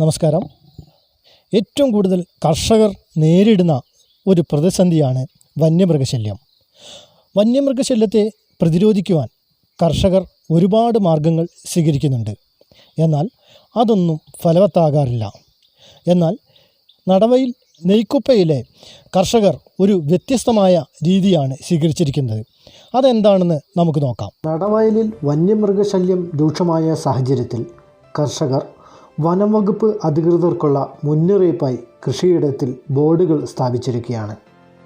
നമസ്കാരം. ഏറ്റവും കൂടുതൽ കർഷകർ നേരിടുന്ന ഒരു പ്രതിസന്ധിയാണ് വന്യമൃഗശല്യം. വന്യമൃഗശല്യത്തെ പ്രതിരോധിക്കുവാൻ കർഷകർ ഒരുപാട് മാർഗങ്ങൾ സ്വീകരിക്കുന്നുണ്ട്. എന്നാൽ അതൊന്നും ഫലവത്താകാറില്ല. എന്നാൽ നടവയിൽ നെയ്ക്കുപ്പയിലെ കർഷകർ ഒരു വ്യത്യസ്തമായ രീതിയാണ് സ്വീകരിച്ചിരിക്കുന്നത്. അതെന്താണെന്ന് നമുക്ക് നോക്കാം. നടവയലിൽ വന്യമൃഗശല്യം രൂക്ഷമായ സാഹചര്യത്തിൽ കർഷകർ വനം വകുപ്പ് അധികൃതർക്കുള്ള മുന്നറിയിപ്പായി കൃഷിയിടത്തിൽ ബോർഡുകൾ സ്ഥാപിച്ചിരിക്കുകയാണ്.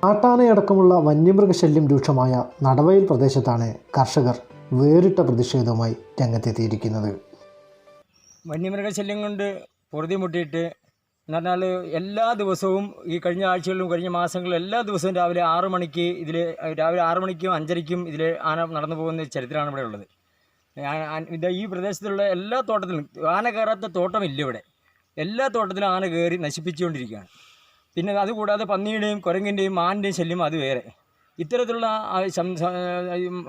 കാട്ടാനയടക്കമുള്ള വന്യമൃഗശല്യം രൂക്ഷമായ നടവയൽ പ്രദേശത്താണ് കർഷകർ വേറിട്ട പ്രതിഷേധവുമായി രംഗത്തെത്തിയിരിക്കുന്നത്. വന്യമൃഗശല്യം കൊണ്ട് പൊറുതിമുട്ടിയിട്ട് എന്ന് പറഞ്ഞാൽ എല്ലാ ദിവസവും ഈ കഴിഞ്ഞ ആഴ്ചകളിലും കഴിഞ്ഞ മാസങ്ങളിലും എല്ലാ ദിവസവും രാവിലെ ആറ് മണിക്ക് ഇതിൽ രാവിലെ ആറ് മണിക്കും അഞ്ചരയ്ക്കും ഇതിൽ ആന നടന്നു പോകുന്ന ചരിത്രമാണ് ഇവിടെ ഉള്ളത്. ഇത് ഈ പ്രദേശത്തുള്ള എല്ലാ തോട്ടത്തിലും ആന കയറാത്ത തോട്ടമില്ല ഇവിടെ. എല്ലാ തോട്ടത്തിലും ആന കയറി നശിപ്പിച്ചുകൊണ്ടിരിക്കുകയാണ്. പിന്നെ അതുകൂടാതെ പന്നിയുടെയും കുരങ്ങിന്റെയും മാനിന്റെയും ശല്യം അത് വേറെ. ഇത്തരത്തിലുള്ള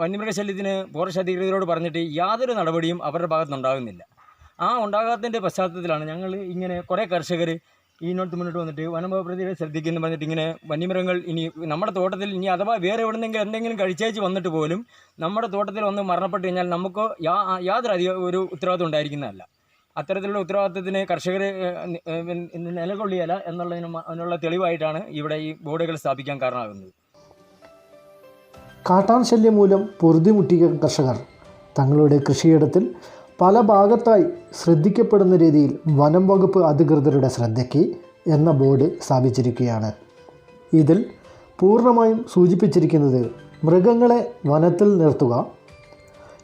വന്യമൃഗശല്യത്തിന് ഫോറസ്റ്റ് അധികൃതരോട് പറഞ്ഞിട്ട് യാതൊരു നടപടിയും അവരുടെ ഭാഗത്തുനിന്നുണ്ടാകുന്നില്ല. ആ ഉണ്ടാകാത്തതിന്റെ പശ്ചാത്തലത്തിലാണ് ഞങ്ങൾ ഇങ്ങനെ കുറേ കർഷകർ ഇതിനോട്ട് മുന്നോട്ട് വന്നിട്ട് വനംവകുപ്പിനെ ശ്രദ്ധിക്കുന്നു പറഞ്ഞിട്ട് ഇങ്ങനെ വന്യമൃഗങ്ങൾ ഇനി നമ്മുടെ തോട്ടത്തിൽ ഇനി അഥവാ വേറെ എവിടെന്നെങ്കിലും എന്തെങ്കിലും കഴിച്ചേച്ച് വന്നിട്ട് പോലും നമ്മുടെ തോട്ടത്തിൽ ഒന്ന് മരണപ്പെട്ട് കഴിഞ്ഞാൽ നമുക്ക് യാ യാതൊരു അധികം ഒരു ഉത്തരവാദിത്വം ഉണ്ടായിരിക്കുന്നതല്ല. അത്തരത്തിലുള്ള ഉത്തരവാദിത്തത്തിന് കർഷകർ നിലകൊള്ളിയല്ല എന്നുള്ളതിന് അതിനുള്ള തെളിവായിട്ടാണ് ഇവിടെ ഈ ബോർഡുകൾ സ്ഥാപിക്കാൻ കാരണമാകുന്നത്. കാട്ടാൻ ശല്യം മൂലം പൊറുതിമുട്ടിയ കർഷകർ തങ്ങളുടെ കൃഷിയിടത്തിൽ പല ഭാഗത്തായി ശ്രദ്ധിക്കപ്പെടുന്ന രീതിയിൽ വനം വകുപ്പ് അധികൃതരുടെ ശ്രദ്ധയ്ക്ക് എന്ന ബോർഡ് സ്ഥാപിച്ചിരിക്കുകയാണ്. ഇതിൽ പൂർണമായും സൂചിപ്പിച്ചിരിക്കുന്നത് മൃഗങ്ങളെ വനത്തിൽ നിർത്തുക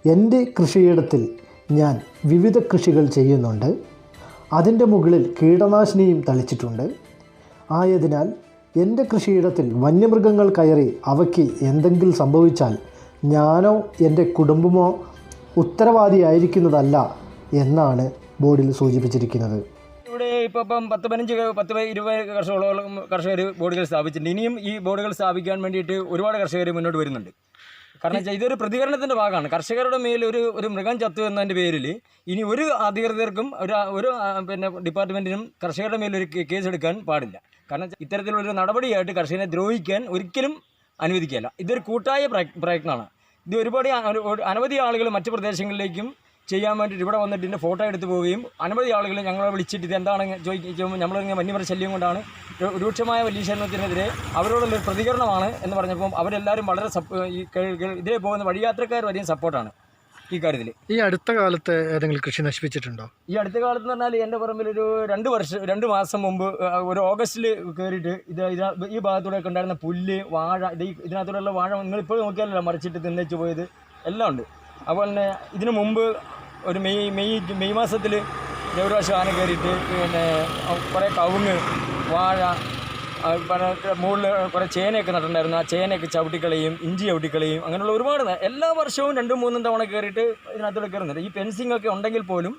എന്റെ കൃഷിയിടത്തിൽ ഞാൻ വിവിധ കൃഷികൾ ചെയ്യുന്നുണ്ട് അതിന്റെ മുകളിൽ കീടനാശിനിയും തളിച്ചിട്ടുണ്ട്. ആയതിനാൽ എന്റെ കൃഷിയിടത്തിൽ വന്യമൃഗങ്ങൾ കയറി അവയ്ക്ക് എന്തെങ്കിലും സംഭവിച്ചാൽ ഞാനോ എന്റെ കുടുംബമോ ഉത്തരവാദിയായിരിക്കുന്നതല്ല എന്നാണ് ബോർഡിൽ സൂചിപ്പിച്ചിരിക്കുന്നത്. ഇവിടെ ഇപ്പോൾ ഇപ്പം പത്ത് പതിനഞ്ച് പത്ത് ഇരുപത് കർഷകരോളം കർഷകർ ബോർഡുകൾ സ്ഥാപിച്ചിട്ടുണ്ട്. ഇനിയും ഈ ബോർഡുകൾ സ്ഥാപിക്കാൻ വേണ്ടിയിട്ട് ഒരുപാട് കർഷകർ മുന്നോട്ട് വരുന്നുണ്ട്. കാരണം വെച്ചാൽ ഇതൊരു പ്രതികരണത്തിന്റെ ഭാഗമാണ്. കർഷകരുടെ മേൽ ഒരു ഒരു മൃഗം ചത്തു എന്നതിന്റെ പേരിൽ ഇനി ഒരു അധികൃതർക്കും ഒരു ഒരു പിന്നെ ഡിപ്പാർട്ട്മെന്റിനും കർഷകരുടെ മേൽ ഒരു കേസ് എടുക്കാൻ പാടില്ല. കാരണം ഇത്തരത്തിലുള്ള ഒരു നടപടിയായിട്ട് കർഷകനെ ദ്രോഹിക്കാൻ ഒരിക്കലും അനുവദിക്കില്ല ഇതൊരു കൂട്ടായ പ്രയ- പ്രയത്നമാണ്. ഇത് ഒരുപാട് അനവധി ആളുകൾ മറ്റ് പ്രദേശങ്ങളിലേക്കും ചെയ്യാൻ വേണ്ടിയിട്ട് ഇവിടെ വന്നിട്ട് ഇതിന്റെ ഫോട്ടോ എടുത്ത് പോവുകയും അനവധി ആളുകൾ ഞങ്ങളെ വിളിച്ചിട്ട് ഇത് എന്താണ് ചോദിക്കുമ്പോൾ നമ്മളിങ്ങനെ വന്യമൃഗ ശല്യം കൊണ്ടാണ് രൂക്ഷമായ വന്യശല്യത്തിനെതിരെ അവരോടുള്ള ഒരു പ്രതികരണമാണ് എന്ന് പറഞ്ഞപ്പോൾ അവരെല്ലാവരും വളരെ സപ്പ് ഈ ഇതിലെ പോകുന്ന വഴിയാത്രക്കാർ വരെയും സപ്പോർട്ടാണ്. ഈ കാര്യത്തിൽ ഈ അടുത്ത കാലത്ത് ഏതെങ്കിലും കൃഷി നശിപ്പിച്ചിട്ടുണ്ടോ? ഈ അടുത്ത കാലത്ത് എന്ന് പറഞ്ഞാൽ എന്റെ പറമ്പിൽ ഒരു രണ്ട് വർഷം രണ്ട് മാസം മുമ്പ് ഒരു ഓഗസ്റ്റിൽ കയറിയിട്ട് ഇത് ഇത് ഈ ഭാഗത്തൂടെ ഒക്കെ ഉണ്ടായിരുന്ന പുല്ല് വാഴ ഇത് ഇതിനകത്തൂടെയുള്ള വാഴ നിങ്ങൾ ഇപ്പോൾ നോക്കിയാലല്ലോ മറിച്ചിട്ട് തിന്നേച്ച് പോയത്. എല്ലാം ഉണ്ട്. അതുപോലെ തന്നെ ഇതിനു മുമ്പ് ഒരു മെയ് മെയ് മെയ് മാസത്തിൽ ഒരു പ്രാവശ്യം ആന കയറിയിട്ട് പിന്നെ കുറേ കവുങ്ങ് വാഴ മുകളിൽ കുറേ ചേനയൊക്കെ നട്ടിട്ടുണ്ടായിരുന്നു. ആ ചേനയൊക്കെ ചവിട്ടിക്കളയും ഇഞ്ചി ചവിട്ടിക്കളയും അങ്ങനെയുള്ള ഒരുപാട് എല്ലാ വർഷവും രണ്ടും മൂന്നും തവണ കയറിയിട്ട് ഇതിനകത്തോടെ കയറുന്നുണ്ട്. ഈ ഫെൻസിങ് ഒക്കെ ഉണ്ടെങ്കിൽ പോലും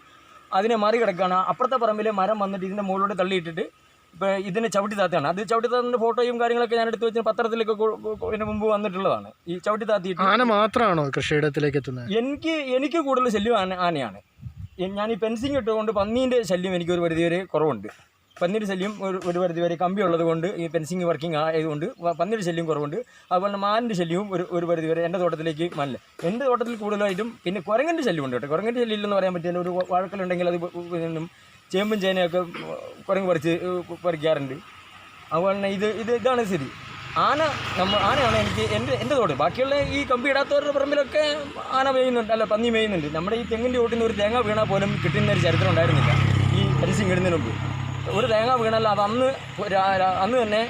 അതിനെ മറികടക്കാണ്. അപ്പുറത്തെ പറമ്പിലെ മരം വന്നിട്ട് ഇതിന്റെ മുകളിലൂടെ തള്ളിയിട്ടിട്ട് ഇപ്പോൾ ഇതിനെ ചവിട്ടി താത്താണ് അത് ചവിട്ടി താത്തിന്റെ ഫോട്ടോയും കാര്യങ്ങളൊക്കെ ഞാൻ എടുത്ത് വെച്ച് പത്രത്തിലൊക്കെ ഇതിന് മുമ്പ് വന്നിട്ടുള്ളതാണ്. ഈ ചവിട്ടി താത്തിയിട്ട് ആന മാത്രമാണോ കൃഷിയിടത്തിലേക്ക് എത്തുന്നത്? എനിക്ക് എനിക്ക് കൂടുതൽ ശല്യം ആന ആനയാണ്. ഞാൻ ഈ പെൻസിങ് ഇട്ടുകൊണ്ട് പന്നീന്റെ ശല്യം എനിക്ക് ഒരു പരിധി വരെ കുറവുണ്ട്. പന്നിയുടെ ശല്യം ഒരു ഒരു പരിധി വരെ കമ്പി ഉള്ളത് കൊണ്ട് ഈ ഫെൻസിങ് വർക്കിംഗ് ആയതുകൊണ്ട് പന്നിയുടെ ശല്യം കുറവുണ്ട്. അതുപോലെ തന്നെ മാനിന്റെ ശല്യവും ഒരു ഒരു പരിധി വരെ എന്റെ തോട്ടത്തിലേക്ക് മല്ല. എന്റെ തോട്ടത്തിൽ കൂടുതലായിട്ടും പിന്നെ കുരങ്ങന്റെ ശല്യമുണ്ട് കേട്ടോ. കുരങ്ങന്റെ ശല്യം ഇല്ലെന്ന് പറയാൻ പറ്റില്ല. ഒരു വഴക്കലുണ്ടെങ്കിൽ അത് ചേമ്പും ചേനയൊക്കെ കുരങ്ങ് പറിച്ച് പറിക്കാറുണ്ട്. അതുപോലെ തന്നെ ഇത് ഇത് ഇതാണ് സ്ഥിതി. ആന നമ്മൾ ആനയാണ് എനിക്ക് എന്റെ എന്റെ തോട്ടം ബാക്കിയുള്ള ഈ കമ്പി ഇടാത്തവരുടെ പറമ്പിലൊക്കെ ആന മേയുന്നുണ്ട് അല്ല പന്നി മേയുന്നുണ്ട് നമ്മുടെ ഈ തെങ്ങിന്റെ ഓട്ടിൽ നിന്ന് ഒരു തേങ്ങ വീണാൽ പോലും കിട്ടുന്ന ഒരു ചരിത്രം ഉണ്ടായിരുന്നില്ല ഈ പരിസ്യം ഇടുന്നതിന് മുമ്പ്. ഒരു തേങ്ങ വീണല്ല അത് അന്ന് അന്ന് തന്നെ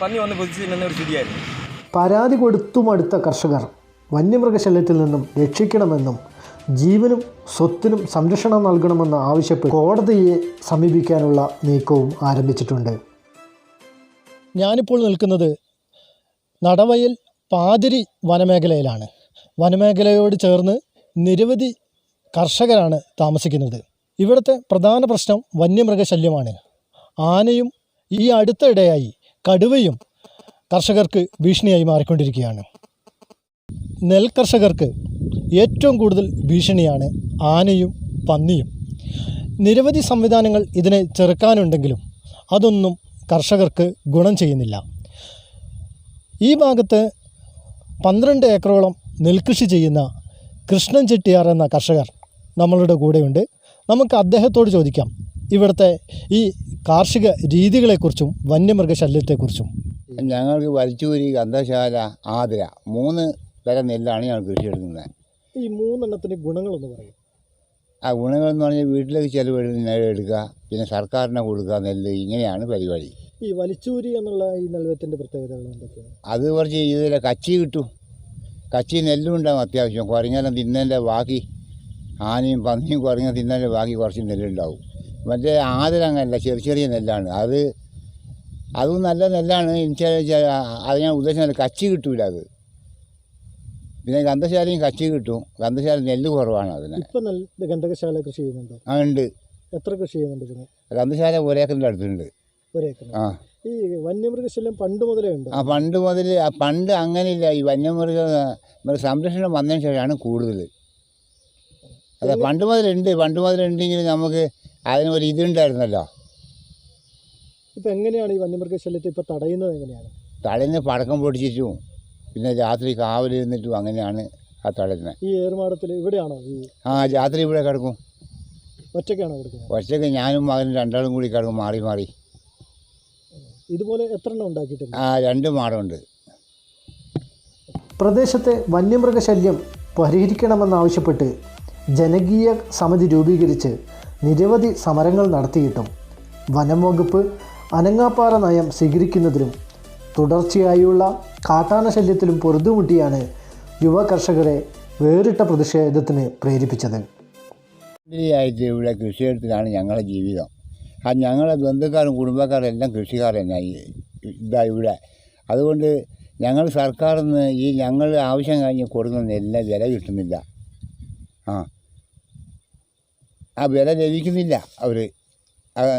പന്നി വന്ന് പൊതിച്ച് തിന്നുന്ന ഒരു സ്ഥിതിയായിരുന്നു. പരാതി കൊടുത്തുമടുത്ത കർഷകർ. വന്യമൃഗശല്യത്തിൽ നിന്നും രക്ഷിക്കണമെന്നും ജീവനും സ്വത്തിനും സംരക്ഷണം നൽകണമെന്ന് ആവശ്യപ്പെട്ട് കോടതിയെ സമീപിക്കാനുള്ള നീക്കവും ആരംഭിച്ചിട്ടുണ്ട്. ഞാനിപ്പോൾ നിൽക്കുന്നത് നടവയൽ പാതിരി വനമേഖലയിലാണ്. വനമേഖലയോട് ചേർന്ന് നിരവധി കർഷകരാണ് താമസിക്കുന്നത്. ഇവിടുത്തെ പ്രധാന പ്രശ്നം വന്യമൃഗശല്യമാണ്. ആനയും ഈ അടുത്തിടെയായി കടുവയും കർഷകർക്ക് ഭീഷണിയായി മാറിക്കൊണ്ടിരിക്കുകയാണ്. നെൽകർഷകർക്ക് ഏറ്റവും കൂടുതൽ ഭീഷണിയാണ് ആനയും പന്നിയും. നിരവധി സംവിധാനങ്ങൾ ഇതിനെ ചെറുക്കാനുണ്ടെങ്കിലും അതൊന്നും കർഷകർക്ക് ഗുണം ചെയ്യുന്നില്ല. ഈ ഭാഗത്ത് പന്ത്രണ്ട് ഏക്കറോളം നെൽകൃഷി ചെയ്യുന്ന കൃഷ്ണൻ ചെട്ടിയാർ എന്ന കർഷകർ നമ്മളുടെ കൂടെയുണ്ട്. നമുക്ക് അദ്ദേഹത്തോട് ചോദിക്കാം. ഇവിടുത്തെ ഈ കാർഷിക രീതികളെക്കുറിച്ചും വന്യമൃഗശല്യത്തെക്കുറിച്ചും. ഞങ്ങൾക്ക് വലിച്ചൂരി ഗന്ധശാല ആതിര മൂന്ന് തരം നെല്ലാണ് ഞങ്ങൾ കൃഷി എടുക്കുന്നത്. ഈ മൂന്നെണ്ണത്തിന്റെ ഗുണങ്ങളൊന്ന് പറയും. ആ ഗുണങ്ങളെന്ന് പറഞ്ഞാൽ വീട്ടിലേക്ക് ചിലവ് എടുക്കുക പിന്നെ സർക്കാരിനെ കൊടുക്കുക നെല്ല് ഇങ്ങനെയാണ് പരിപാടി. ഈ വലിച്ചൂരി എന്നുള്ള ഈ നെൽവത്തിന്റെ പ്രത്യേകതകൾ എന്തൊക്കെയാണ്? അത് കുറച്ച് ഇതിലെ കച്ചി കിട്ടും. കച്ചി നെല്ലും ഉണ്ടാകും അത്യാവശ്യം. കുറഞ്ഞാലും തിന്നതിന്റെ ബാക്കി ആനയും പന്നിയും കുറഞ്ഞ തിന്നാൽ ബാക്കി കുറച്ച് നെല്ലുണ്ടാവും. മറ്റേ ആതിര അങ്ങനല്ല ചെറിയ ചെറിയ നെല്ലാണ്. അത് അതും നല്ല നെല്ലാണ്. എനിക്ക് അത് ഞാൻ ഉദ്ദേശിച്ചത് കച്ചി കിട്ടൂല അത്. പിന്നെ ഗന്ധശാലയും കച്ചി കിട്ടും. ഗന്ധശാല നെല്ല് കുറവാണ് അതിന്. ഇപ്പം നല്ല ഗന്ധകശാല കൃഷി ചെയ്യുന്നുണ്ടോ? ആ ഉണ്ട്. എത്ര കൃഷി ചെയ്യുന്നുണ്ട് ഇതിന്? ഗന്ധശാല ഒരേക്കറിന്റെ അടുത്തുണ്ട്. ഒരേക്കർ ആ. ഈ വന്യമൃഗശല്യം പണ്ട് മുതലേ ഉണ്ട്? ആ പണ്ട് മുതൽ ആ പണ്ട് അങ്ങനെയില്ല. ഈ വന്യമൃഗ മൃഗ സംരക്ഷണം വന്നതിന് ശേഷമാണ് കൂടുതൽ അതെ പണ്ട് മുതലുണ്ട്. പണ്ട് മുതലുണ്ടെങ്കിൽ നമുക്ക് അതിനൊരു ഇതുണ്ടായിരുന്നല്ലോ. ഇപ്പം എങ്ങനെയാണ് ഈ വന്യമൃഗശല്യത്തെ ഇപ്പം തടയുന്നത് എങ്ങനെയാണ്? തടയുന്ന പടക്കം പൊടിച്ചിട്ടും പിന്നെ രാത്രി കാവലിരുന്നിട്ടും അങ്ങനെയാണ് ആ തടയുന്നത്. ഈ ഏറുമാടത്തിൽ ഇവിടെയാണോ ഈ ആ രാത്രി ഇവിടെ കിടക്കും. ഒറ്റയ്ക്കാണോ കിടക്കുന്നത്? ഒറ്റയ്ക്ക് ഞാനും മകനും രണ്ടാളും കൂടി കിടക്കും മാറി മാറി. ഇതുപോലെ എത്ര എണ്ണം ഉണ്ടാക്കിയിട്ടുണ്ട്? ആ രണ്ട് മാടമുണ്ട്. പ്രദേശത്തെ വന്യമൃഗശല്യം പരിഹരിക്കണമെന്നാവശ്യപ്പെട്ട് ജനകീയ സമിതി രൂപീകരിച്ച് നിരവധി സമരങ്ങൾ നടത്തിയിട്ടും വനം വകുപ്പ് അനങ്ങാപ്പാറ നയം സ്വീകരിക്കുന്നതിലും തുടർച്ചയായുള്ള കാട്ടാന ശല്യത്തിലും പൊറുതുമുട്ടിയാണ് യുവ കർഷകരെ വേറിട്ട പ്രതിഷേധത്തിന് പ്രേരിപ്പിച്ചത്. ഇവിടെ കൃഷിയെടുത്തിലാണ് ഞങ്ങളുടെ ജീവിതം. ആ ഞങ്ങളെ ബന്ധുക്കാരും കുടുംബക്കാരും എല്ലാം കൃഷിക്കാർ തന്നെ ഇതാ ഇവിടെ. അതുകൊണ്ട് ഞങ്ങൾ സർക്കാരിൽ നിന്ന് ഈ ഞങ്ങൾ ആവശ്യം കഴിഞ്ഞ് കൊടുക്കുന്ന എല്ലാം വില കിട്ടുന്നില്ല. ആ. ആ വില ലഭിക്കുന്നില്ല. അവർ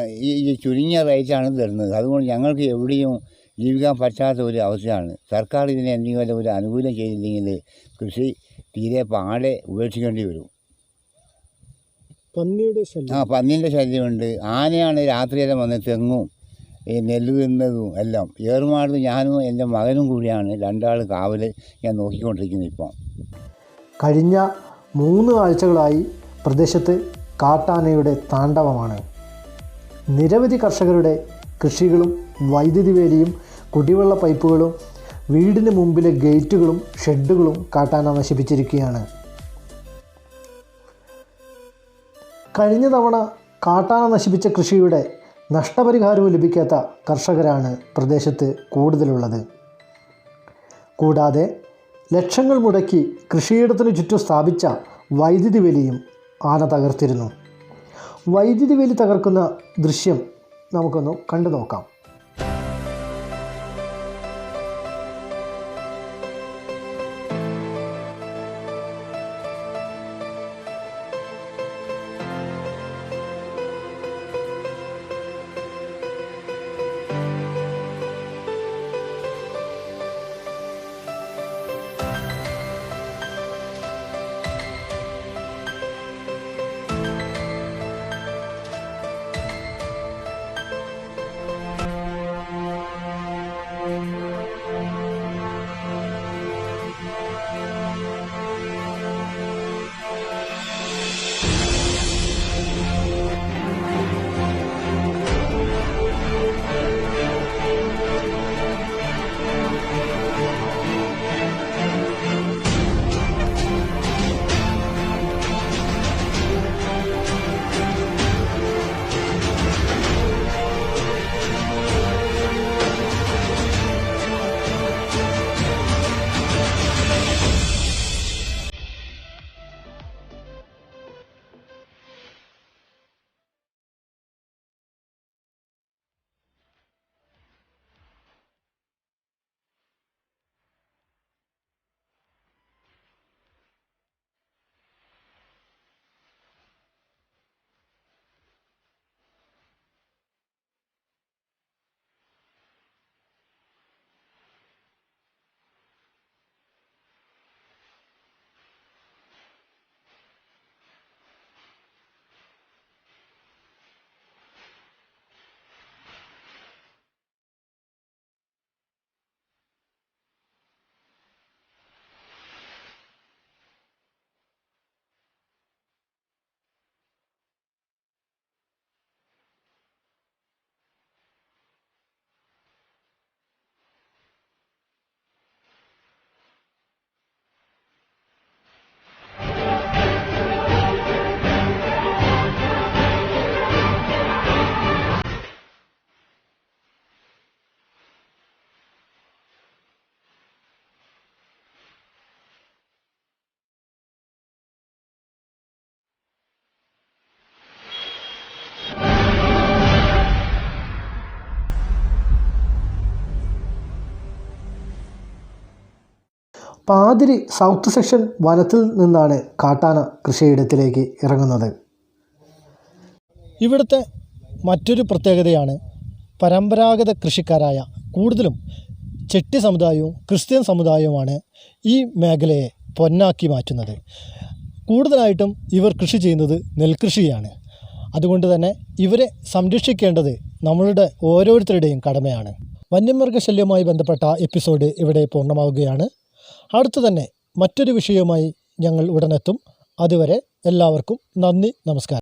ഈ ചുരുങ്ങിയ റേറ്റാണ് തരുന്നത്. അതുകൊണ്ട് ഞങ്ങൾക്ക് എവിടെയും ജീവിക്കാൻ പറ്റാത്ത ഒരു അവസ്ഥയാണ്. സർക്കാർ ഇതിനെ എന്തെങ്കിലും ഒരു അനുകൂലം ചെയ്തില്ലെങ്കിൽ കൃഷി തീരെ പാടെ ഉപേക്ഷിക്കേണ്ടി വരും. പന്നിയുടെ ശല്യം. ആ പന്നീന്റെ ശല്യമുണ്ട്. ആനയാണ് രാത്രിയെല്ലാം വന്ന് തെങ്ങും ഈ നെല്ല് തിന്നതും എല്ലാം. ഏറുമാട് ഞാനും എന്റെ മകനും കൂടിയാണ് രണ്ടാൾ കാവൽ ഞാൻ നോക്കിക്കൊണ്ടിരിക്കുന്നത് ഇപ്പം. കഴിഞ്ഞ മൂന്ന് ആഴ്ചകളായി പ്രദേശത്ത് കാട്ടാനയുടെ താണ്ഡവമാണ്. നിരവധി കർഷകരുടെ കൃഷികളും വൈദ്യുതി വേലിയും കുടിവെള്ള പൈപ്പുകളും വീടിന് മുമ്പിലെ ഗേറ്റുകളും ഷെഡുകളും കാട്ടാന നശിപ്പിച്ചിരിക്കുകയാണ്. കഴിഞ്ഞ തവണ കാട്ടാന നശിപ്പിച്ച കൃഷിയുടെ നഷ്ടപരിഹാരവും ലഭിക്കാത്ത കർഷകരാണ് പ്രദേശത്ത് കൂടുതലുള്ളത്. കൂടാതെ ലക്ഷങ്ങൾ മുടക്കി കൃഷിയിടത്തിനു ചുറ്റും സ്ഥാപിച്ച വൈദ്യുതി വേലിയും ആന തകർത്തിരുന്നു. വൈദ്യുതി വേലി തകർക്കുന്ന ദൃശ്യം നമുക്കൊന്ന് കണ്ടു നോക്കാം പാതിരി സൗത്ത് സെക്ഷൻ വനത്തിൽ നിന്നാണ് കാട്ടാന കൃഷിയിടത്തിലേക്ക് ഇറങ്ങുന്നത്. ഇവിടുത്തെ മറ്റൊരു പ്രത്യേകതയാണ് പരമ്പരാഗത കൃഷിക്കാരായ കൂടുതലും ചെട്ടി സമുദായവും ക്രിസ്ത്യൻ സമുദായവുമാണ് ഈ മേഖലയെ പൊന്നാക്കി മാറ്റുന്നത്. കൂടുതലായിട്ടും ഇവർ കൃഷി ചെയ്യുന്നത് നെൽകൃഷിയാണ്. അതുകൊണ്ട് തന്നെ ഇവരെ സംരക്ഷിക്കേണ്ടത് നമ്മളുടെ ഓരോരുത്തരുടെയും കടമയാണ്. വന്യമൃഗശല്യവുമായി ബന്ധപ്പെട്ട എപ്പിസോഡ് ഇവിടെ പൂർണമാവുകയാണ്. അടുത്തു തന്നെ മറ്റൊരു വിഷയവുമായി ഞങ്ങൾ ഉടനെത്തും. അതുവരെ എല്ലാവർക്കും നന്ദി നമസ്കാരം.